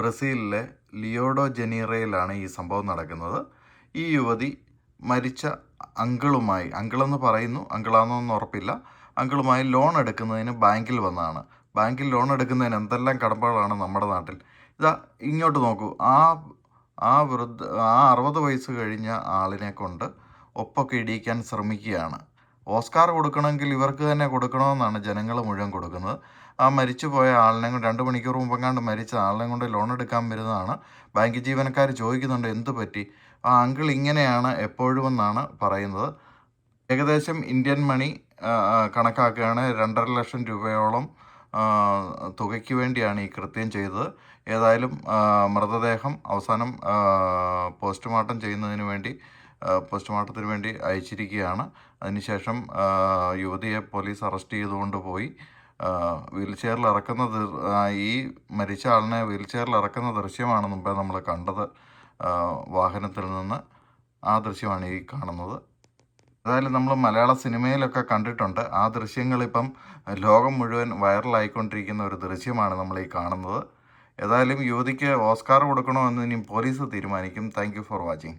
ബ്രസീലിലെ ലിയോഡോ ജനീറയിലാണ് ഈ സംഭവം നടക്കുന്നത്. ഈ യുവതി മരിച്ച അങ്കിളുമായി അങ്കിളെന്ന് പറയുന്നു അങ്കിളാണെന്നൊന്നും ഉറപ്പില്ല. അങ്കിളുമായി ലോൺ എടുക്കുന്നതിന് ബാങ്കിൽ വന്നതാണ്. ബാങ്കിൽ ലോൺ എടുക്കുന്നതിന് എന്തെല്ലാം കടമ്പകളാണ് നമ്മുടെ നാട്ടിൽ? ഇതാ ഇങ്ങോട്ട് നോക്കൂ. ആ ആ വൃദ്ധ ആ അറുപത് വയസ്സ് കഴിഞ്ഞ ആളിനെ കൊണ്ട് ഒപ്പൊക്കെ ഇടിയിക്കാൻ ശ്രമിക്കുകയാണ്. ഓസ്കാർ കൊടുക്കണമെങ്കിൽ ഇവർക്ക് തന്നെ കൊടുക്കണമെന്നാണ് ജനങ്ങൾ മുഴുവൻ കൊടുക്കുന്നത്. ആ മരിച്ചു പോയ ആളിനെ കൊണ്ട് രണ്ട് മണിക്കൂർ മുമ്പെങ്ങാണ്ട് മരിച്ച ആളിനെ കൊണ്ട് ലോൺ എടുക്കാൻ വരുന്നതാണ്. ബാങ്ക് ജീവനക്കാർ ചോദിക്കുന്നുണ്ട് എന്ത് പറ്റി? ആ അങ്കിൾ ഇങ്ങനെയാണ് എപ്പോഴും എന്നാണ് പറയുന്നത്. ഏകദേശം ഇന്ത്യൻ മണി കണക്കാക്കുകയാണ് രണ്ടര ലക്ഷം രൂപയോളം തുകയ്ക്ക് വേണ്ടിയാണ് ഈ കൃത്യം ചെയ്തത്. ഏതായാലും മൃതദേഹം അവസാനം പോസ്റ്റ്മോർട്ടം ചെയ്യുന്നതിന് വേണ്ടി പോസ്റ്റ്മോർട്ടത്തിന് വേണ്ടി അയച്ചിരിക്കുകയാണ്. അതിനുശേഷം യുവതിയെ പോലീസ് അറസ്റ്റ് ചെയ്തുകൊണ്ട് പോയി. വീൽ ചെയറിൽ ഇറക്കുന്ന ഈ മരിച്ച ആളിനെ വീൽ ചെയറിൽ ഇറക്കുന്ന ദൃശ്യമാണ് മുമ്പേ നമ്മൾ കണ്ടത്. വാഹനത്തിൽ നിന്ന് ആ ദൃശ്യമാണ് ഈ കാണുന്നത്. ഏതായാലും നമ്മൾ മലയാള സിനിമയിലൊക്കെ കണ്ടിട്ടുണ്ട്. ആ ദൃശ്യങ്ങളിപ്പം ലോകം മുഴുവൻ വൈറലായിക്കൊണ്ടിരിക്കുന്ന ഒരു ദൃശ്യമാണ് നമ്മൾ ഈ കാണുന്നത്. ഏതായാലും യുവതിക്ക് ഓസ്കാർ കൊടുക്കണോ എന്ന് ഇനി പോലീസ് തീരുമാനിക്കും. Thank for watching.